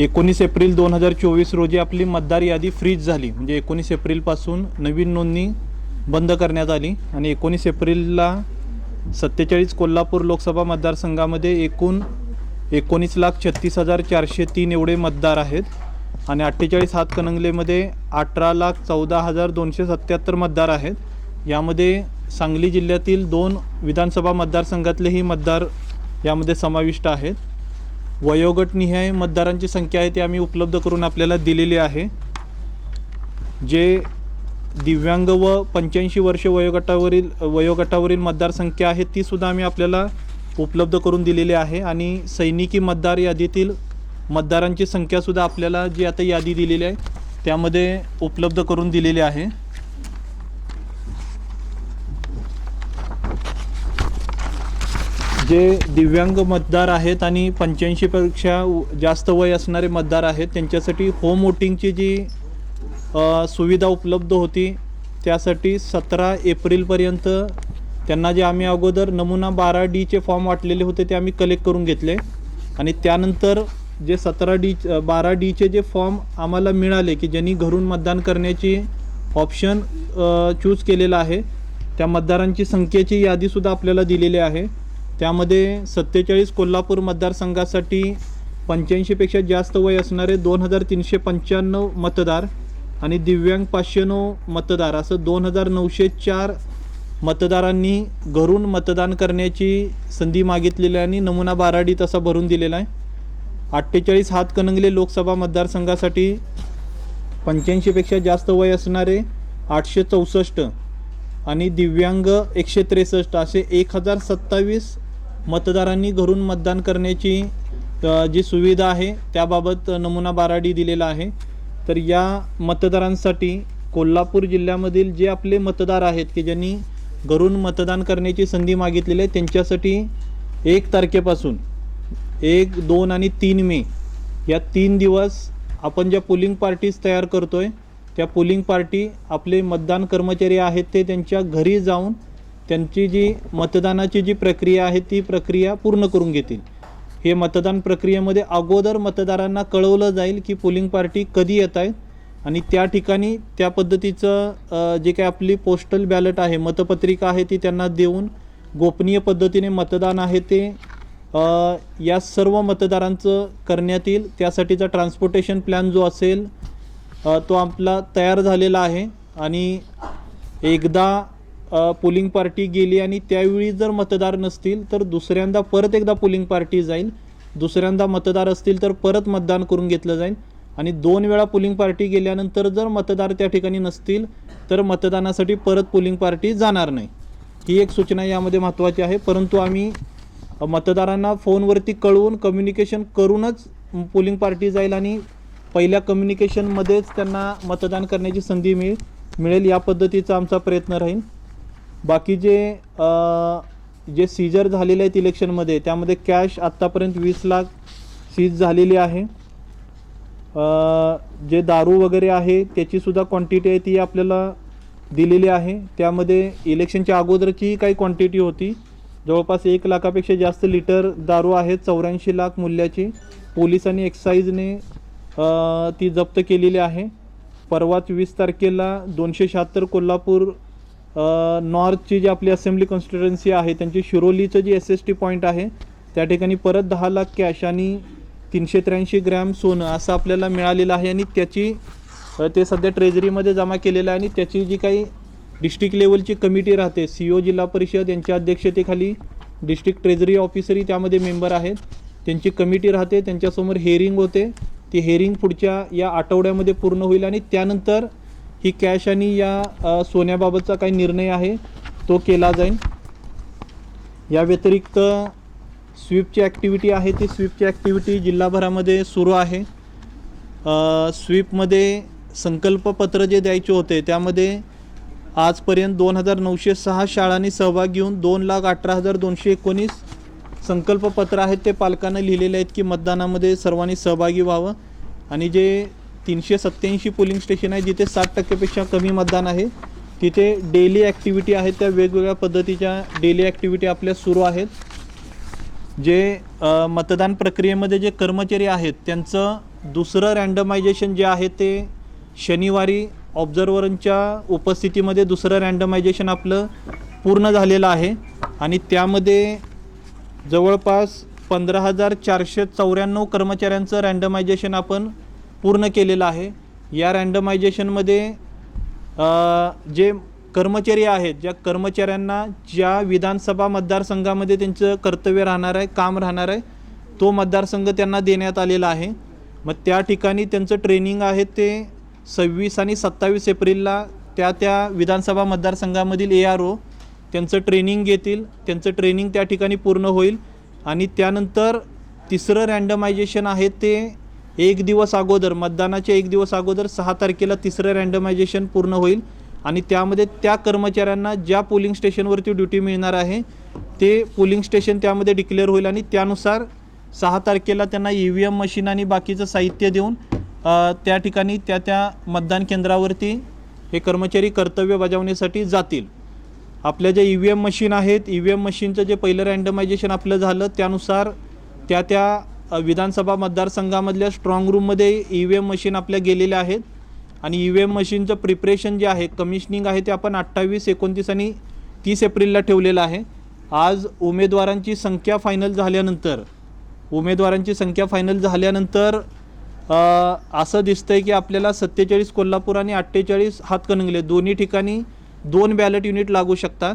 एकोणीस एप्रिल दोन हजार चोवीस रोजी आपली मतदार यादी फ्रीज झाली. म्हणजे एकोणीस एप्रिलपासून नवीन नोंदणी बंद करण्यात आली आणि एकोणीस एप्रिलला सत्तेचाळीस कोल्हापूर लोकसभा मतदारसंघामध्ये एकूण एकोणीस लाख छत्तीस हजार चारशे तीन एवढे मतदार आहेत आणि अठ्ठेचाळीस हातकणंगलेमध्ये अठरा लाख चौदा हजार दोनशे सत्याहत्तर मतदार आहेत. यामध्ये सांगली जिल्ह्यातील दोन विधानसभा मतदारसंघातलेही मतदार यामध्ये समाविष्ट आहेत. वयोगटनिहाय मतदारांची संख्या आहे ती आम्ही उपलब्ध करून आपल्याला दिलेली आहे. जे दिव्यांग व पंच्याऐंशी वर्ष वयोगटावरील वयोगटावरील मतदारसंख्या आहे ती सुद्धा आम्ही आपल्याला उपलब्ध करून दिलेली आहे. आणि सैनिकी मतदार यादीतील मतदारांची संख्यासुद्धा आपल्याला जी आता यादी दिलेली आहे त्यामध्ये उपलब्ध करून दिलेली आहे. जे दिव्यांग मतदार आहेत आणि पंच्याऐंशीपेक्षा जास्त वय असणारे मतदार आहेत त्यांच्यासाठी होम वोटिंगची जी सुविधा उपलब्ध होती त्यासाठी सतरा एप्रिलपर्यंत त्यांना जे आम्ही अगोदर नमुना बारा डीचे फॉर्म वाटलेले होते ते आम्ही कलेक्ट करून घेतले. आणि त्यानंतर जे सतरा डी बारा डीचे जे फॉर्म आम्हाला मिळाले की ज्यांनी घरून मतदान करण्याची ऑप्शन चूज केलेला आहे त्या मतदारांची संख्येची यादीसुद्धा आपल्याला दिलेली आहे. त्यामध्ये सत्तेचाळीस कोल्हापूर मतदारसंघासाठी पंच्याऐंशीपेक्षा जास्त वय असणारे दोन हजार तीनशे पंच्याण्णव मतदार आणि दिव्यांग पाचशे नऊ मतदार असं दोन हजार नऊशे चार मतदारांनी घरून मतदान करण्याची संधी मागितलेली आहे आणि नमुना बाराडी तसा भरून दिलेला आहे. अठ्ठेचाळीस हातकणंगले लोकसभा मतदारसंघासाठी पंच्याऐंशीपेक्षा जास्त वय असणारे आठशे चौसष्ट आणि दिव्यांग एकशे त्रेसष्ट असे एक हजार सत्तावीस मतदारांनी घरून मतदान करण्याची जी सुविधा आहे त्याबाबत नमुना बाराडी दिलेला आहे. तर या मतदारांसाठी कोल्हापूर जिल्ह्यामधील जे आपले मतदार आहेत की ज्यांनी घरून मतदान करण्याची संधी मागितलेली आहे त्यांच्यासाठी एक तारखेपासून एक दोन आणि तीन मे या तीन दिवस आपण ज्या पोलिंग पार्टीज तयार करतो आहे त्या पोलिंग पार्टी आपले मतदान कर्मचारी आहेत ते त्यांच्या घरी जाऊन त्यांची जी मतदानाची जी प्रक्रिया आहे ती प्रक्रिया पूर्ण करून घेतील. हे मतदान प्रक्रियेमध्ये अगोदर मतदारांना कळवलं जाईल की पोलिंग पार्टी कधी येत आहेत आणि त्या ठिकाणी त्या पद्धतीचं जे काही आपली पोस्टल बॅलट आहे मतपत्रिका आहे ती त्यांना देऊन गोपनीय पद्धतीने मतदान आहे ते या सर्व मतदारांचं करण्यात येईल. त्यासाठीचा ट्रान्सपोर्टेशन प्लॅन जो असेल तो आपला तयार झालेला आहे. आणि एकदा पोलिंग पार्टी गेली आणि त्यावेळी जर मतदार नसतील तर दुसऱ्यांदा परत एकदा पोलिंग पार्टी जाईल. दुसऱ्यांदा मतदार असतील तर परत मतदान करून घेतलं जाईल. आणि दोन वेळा पोलिंग पार्टी गेल्यानंतर जर मतदार त्या ठिकाणी नसतील तर मतदानासाठी परत पोलिंग पार्टी जाणार नाही. ही एक सूचना यामध्ये महत्त्वाची आहे. परंतु आम्ही मतदारांना फोनवरती कळवून कम्युनिकेशन करूनच पोलिंग पार्टी जाईल आणि पहिल्या कम्युनिकेशनमध्येच त्यांना मतदान करण्याची संधी मिळेल मिळेल. या पद्धतीचा आमचा प्रयत्न राहील. बाकी जे जे सीजर झालेले आहेत इलेक्शनमध्ये त्यामध्ये कॅश आत्तापर्यंत वीस लाख सीज झालेली आहे. जे दारू वगैरे आहे त्याचीसुद्धा क्वांटिटी आहे ती आपल्याला दिलेली आहे. त्यामध्ये इलेक्शनच्या अगोदरची काही क्वांटिटी होती. जवळपास एक लाखापेक्षा जास्त लिटर दारू आहे चौऱ्याऐंशी लाख मूल्याची. पोलिसांनी एक्साईजने ती जप्त केलेली आहे. परवाच वीस तारखेला दोनशे शहात्तर कोल्हापूर नॉर्थची जी आपली असेंब्ली कॉन्स्टिट्युएन्सी आहे त्यांची शिरोलीचं G S S T point आहे त्या ठिकाणी परत दहा लाख कॅश आणि तीनशे त्र्याऐंशी ग्रॅम सोनं असं आपल्याला मिळालेलं आहे आणि त्याची ते सध्या ट्रेझरीमध्ये जमा केलेलं आहे आणि त्याची जी काही डिस्ट्रिक्ट लेवलची कमिटी राहते सी ओ जिल्हा परिषद यांच्या अध्यक्षतेखाली डिस्ट्रिक्ट ट्रेझरी ऑफिसरही त्यामध्ये मेंबर आहेत. त्यांची कमिटी राहते त्यांच्यासमोर हेअरिंग होते. ती हेअरिंग पुढच्या या आठवड्यामध्ये पूर्ण होईल आणि त्यानंतर ही कॅश आणि या सोन्याबाबतचा काही निर्णय आहे तो केला जाईल. या व्यतिरिक्त स्वीपची ॲक्टिव्हिटी आहे ती स्वीपची ॲक्टिव्हिटी जिल्हाभरामध्ये सुरू आहे. स्वीपमध्ये संकल्पपत्र जे द्यायचे होते त्यामध्ये आजपर्यंत दोन हजार नऊशे सहा शाळांनी सहभाग घेऊन दोन लाख अठरा हजार दोनशे एकोणीस संकल्पपत्र आहेत ते पालकांना लिहिलेले आहेत की मतदानामध्ये सर्वांनी सहभागी व्हावं. आणि जे तीनशे सत्त्याऐंशी पोलिंग स्टेशन आहे जिथे साठ टक्केपेक्षा कमी मतदान आहे. तिथे डेली ॲक्टिव्हिटी आहेत त्या वेगवेगळ्या पद्धतीच्या डेली ॲक्टिव्हिटी आपल्या सुरू आहेत. जे मतदान प्रक्रियेमध्ये जे कर्मचारी आहेत त्यांचं दुसरं रँडमायझेशन जे आहे ते शनिवारी ऑब्झर्वरांच्या उपस्थितीमध्ये दुसरं रँडमायझेशन आपलं पूर्ण झालेलं आहे. आणि त्यामध्ये जवळपास पंधरा हजार चारशे चौऱ्याण्णव कर्मचाऱ्यांचं रँडमायझेशन आपण पूर्ण केलेलं आहे. या रँडमायझेशनमध्ये जे कर्मचारी आहेत ज्या कर्मचाऱ्यांना ज्या विधानसभा मतदारसंघामध्ये त्यांचं कर्तव्य राहणार आहे काम राहणार आहे तो मतदारसंघ त्यांना देण्यात आलेला आहे. मग त्या ठिकाणी त्यांचं ट्रेनिंग आहे ते सव्वीस आणि सत्तावीस एप्रिलला त्या त्या विधानसभा मतदारसंघामधील ए आर ओ त्यांचं ट्रेनिंग घेतील. त्यांचं ट्रेनिंग त्या ठिकाणी पूर्ण होईल. आणि त्यानंतर तिसरं रँडमायझेशन आहे ते एक दिवस अगोदर मतदानाच्या एक दिवस अगोदर सहा तारखेला तिसरं रँडमायझेशन पूर्ण होईल. आणि त्यामध्ये त्या कर्मचाऱ्यांना ज्या पोलिंग स्टेशनवरती ड्युटी मिळणार आहे ते पोलिंग स्टेशन त्यामध्ये डिक्लेअर होईल आणि त्यानुसार सहा तारखेला त्यांना ई व्ही एम मशीन आणि बाकीचं साहित्य देऊन त्या ठिकाणी त्या त्या मतदान केंद्रावरती हे कर्मचारी कर्तव्य बजावण्यासाठी जातील. आपल्या ज्या ई व्ही एम मशीन आहेत ई व्ही एम मशीनचं जे पहिलं रँडमायझेशन आपलं झालं त्यानुसार त्या त्या विधानसभा मतदारसंघामधल्या स्ट्रॉंग रूममध्ये ई व्ही एम मशीन आपल्या गेलेल्या आहेत. आणि ई व्ही एम मशीनचं प्रिपरेशन जे आहे कमिशनिंग आहे ते आपण अठ्ठावीस एकोणतीस आणि तीस एप्रिलला ठेवलेलं आहे. आज उमेदवारांची संख्या फायनल झाल्यानंतर उमेदवारांची संख्या फायनल झाल्यानंतर असं दिसतं आहे की आपल्याला सत्तेचाळीस कोल्हापूर आणि अठ्ठेचाळीस हातकणंगले दोन्ही ठिकाणी दोन बॅलेट युनिट लागू शकतात.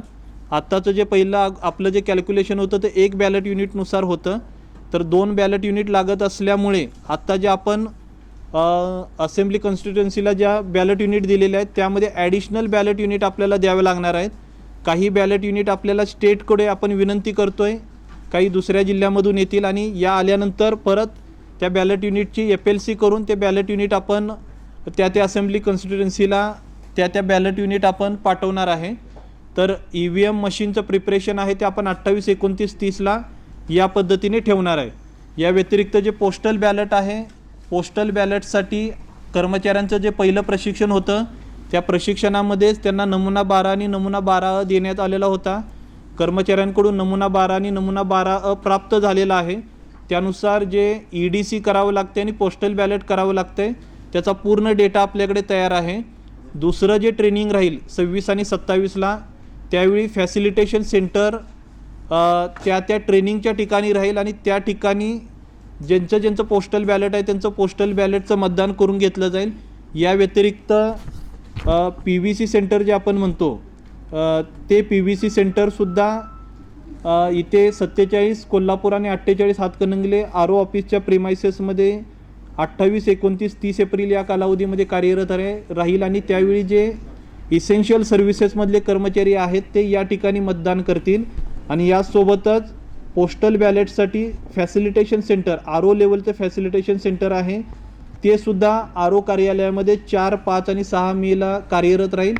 आत्ताचं जे पहिलं आपलं जे कॅल्क्युलेशन होतं ते एक बॅलेट युनिटनुसार होतं. तर दोन बॅलेट युनिट लागत असल्यामुळे आत्ता जे आपण असेंब्ली कॉन्स्टिट्युएन्सीला ज्या बॅलेट युनिट दिलेल्या आहेत त्यामध्ये ॲडिशनल बॅलेट युनिट आपल्याला द्यावे लागणार आहेत. काही बॅलेट युनिट आपल्याला स्टेटकडे आपण विनंती करतो आहे काही दुसऱ्या जिल्ह्यामधून येतील आणि या आल्यानंतर परत त्या बॅलेट युनिटची एफ एल सी करून ते बॅलेट युनिट आपण त्या त्या असेंब्ली कॉन्स्टिट्युएन्सीला त्या त्या बॅलेट युनिट आपण पाठवणार आहे. तर ई व्ही एम मशीनचं प्रिपरेशन आहे ते आपण अठ्ठावीस एकोणतीस तीसला या पद्धतीने ठेवणार आहे. या व्यतिरिक्त जे पोस्टल बॅलेट आहे पोस्टल बॅलेटसाठी कर्मचाऱ्यांचं जे पहिलं प्रशिक्षण होतं त्या प्रशिक्षणामध्येच त्यांना नमुना बारा आणि नमुना बारा अ देण्यात आलेला होता. कर्मचाऱ्यांकडून नमुना बारा आणि नमुना बारा अ प्राप्त झालेला आहे. त्यानुसार जे ई डी सी करावं लागते आणि पोस्टल बॅलेट करावं लागते त्याचा पूर्ण डेटा आपल्याकडे तयार आहे. दुसरं जे ट्रेनिंग राहील सव्वीस आणि सत्तावीसला त्यावेळी फॅसिलिटेशन सेंटर त्या त्या ट्रेनिंगच्या ठिकाणी राहील आणि त्या ठिकाणी ज्यांचं ज्यांचं पोस्टल बॅलेट आहे त्यांचं पोस्टल बॅलेटचं मतदान करून घेतलं जाईल. या व्यतिरिक्त पी व्ही सी सेंटर जे आपण म्हणतो ते पी व्ही सी सेंटरसुद्धा इथे सत्तेचाळीस कोल्हापूर आणि अठ्ठेचाळीस हातकणंगले आर ओ ऑफिसच्या प्रिमायसेसमध्ये अठ्ठावीस एकोणतीस तीस एप्रिल या कालावधीमध्ये कार्यरत आहे राहील आणि त्यावेळी जे इसेन्शियल सर्व्हिसेसमधले कर्मचारी आहेत ते या ठिकाणी मतदान करतील. आणि यासोबतच पोस्टल बॅलेटसाठी फॅसिलिटेशन सेंटर आर ओ लेवलचं फॅसिलिटेशन सेंटर आहे. ते सुद्धा आर ओ कार्यालयामध्ये चार पाच आणि सहा मेला कार्यरत राहील.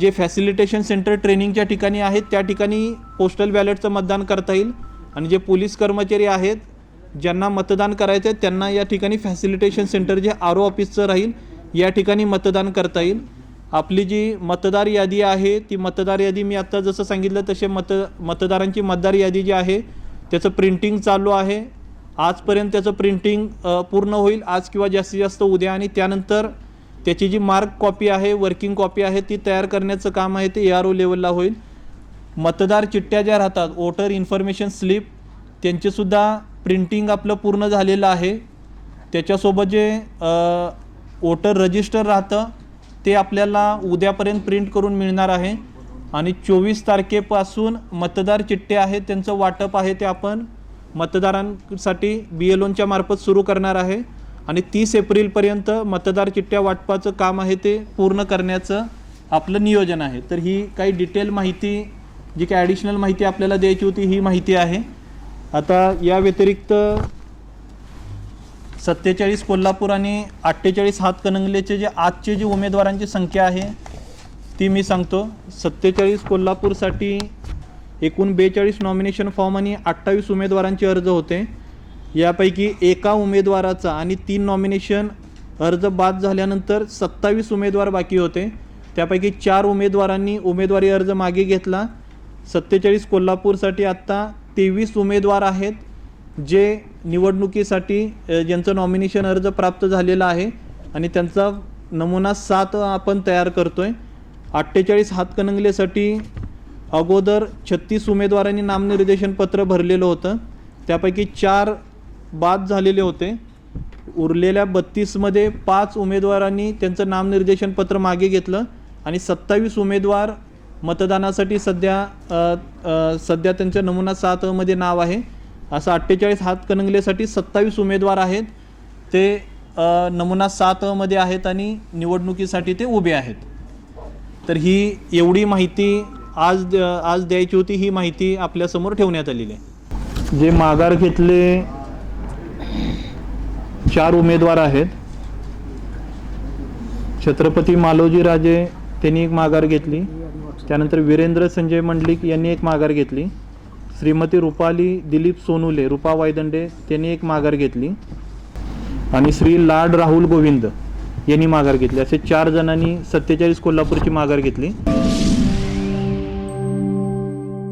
जे फॅसिलिटेशन सेंटर ट्रेनिंगच्या ठिकाणी आहेत त्या ठिकाणी पोस्टल बॅलेटचं मतदान करता येईल. आणि जे पोलीस कर्मचारी आहेत ज्यांना मतदान करायचं आहे त्यांना या ठिकाणी फॅसिलिटेशन सेंटर जे आर ओ ऑफिसचं राहील या ठिकाणी मतदान करता येईल. आपली जी मतदार यादी आहे ती मतदार यादी मी आत्ता जसं सांगितलं तसे मत मतदारांची मतदार यादी जी आहे त्याचं प्रिंटिंग चालू आहे. आजपर्यंत त्याचं प्रिंटिंग पूर्ण होईल. आज किंवा जास्तीत जास्त उद्या आणि त्यानंतर त्याची जी मार्क कॉपी आहे वर्किंग कॉपी आहे ती तयार करण्याचं काम आहे ते ए आर ओ लेवलला होईल. मतदार चिठ्ठ्या ज्या राहतात वोटर इन्फॉर्मेशन स्लिप त्यांचेसुद्धा प्रिंटिंग आपलं पूर्ण झालेलं आहे. त्याच्यासोबत जे वोटर रजिस्टर राहतं ते आपल्याला उद्यापर्यंत प्रिंट करून मिळणार आहे. आणि चोवीस तारखेपासून मतदार चिठ्ठे आहेत त्यांचं वाटप आहे ते आपण मतदारांसाठी बी एल ओनच्या मार्फत सुरू करणार आहे. आणि तीस एप्रिलपर्यंत मतदार चिठ्ठ्या वाटपाचं काम आहे ते पूर्ण करण्याचं आपलं नियोजन आहे. तर ही काही डिटेल माहिती जी काही ॲडिशनल माहिती आपल्याला द्यायची होती ही माहिती आहे. आता या व्यतिरिक्त सत्तेचाळीस कोल्हापूर आणि अठ्ठेचाळीस हातकणंगलेचे जे आजचे जे उमेदवारांची संख्या आहे ती मी सांगतो. सत्तेचाळीस कोल्हापूरसाठी एकूण बेचाळीस नॉमिनेशन फॉर्म आणि अठ्ठावीस उमेदवारांचे अर्ज होते. यापैकी एका उमेदवाराचा आणि तीन नॉमिनेशन अर्ज बाद झाल्यानंतर सत्तावीस उमेदवार बाकी होते. त्यापैकी चार उमेदवारांनी उमेदवारी अर्ज मागे घेतला. सत्तेचाळीस कोल्हापूरसाठी आत्ता तेवीस उमेदवार आहेत. जे निवडणुकीसाठी ज्यांचं नॉमिनेशन अर्ज प्राप्त झालेला आहे आणि त्यांचा नमुना सात आपण तयार करतो आहे अठ्ठेचाळीस हातकणंगलेसाठी अगोदर छत्तीस उमेदवारांनी नामनिर्देशन पत्र भरलेलं होतं. त्यापैकी चार बाद झालेले होते. उरलेल्या बत्तीसमध्ये पाच उमेदवारांनी त्यांचं नामनिर्देशन पत्र मागे घेतलं आणि सत्तावीस उमेदवार मतदानासाठी सध्या सध्या त्यांच्या नमुना सात मध्ये नाव आहे. असं अठ्ठेचाळीस हातकणंगलेसाठी सत्तावीस उमेदवार आहेत. ते नमुना सातमध्ये आहेत आणि निवडणुकीसाठी ते उभे आहेत. तर ही एवढी माहिती आज द- आज द्यायची होती ही माहिती आपल्यासमोर ठेवण्यात आलेली आहे. जे माघार घेतले चार उमेदवार आहेत. छत्रपती मालोजी राजे त्यांनी एक माघार घेतली. त्यानंतर वीरेंद्र संजय मंडलिक यांनी एक माघार घेतली. श्रीमती रुपाली दिलीप सोनुले रुपा वायदंडे त्यांनी एक माघार घेतली. आणि श्री लाड राहुल गोविंद यांनी माघार घेतली. असे चार जणांनी सत्तेचाळीस कोल्हापूरची माघार घेतली.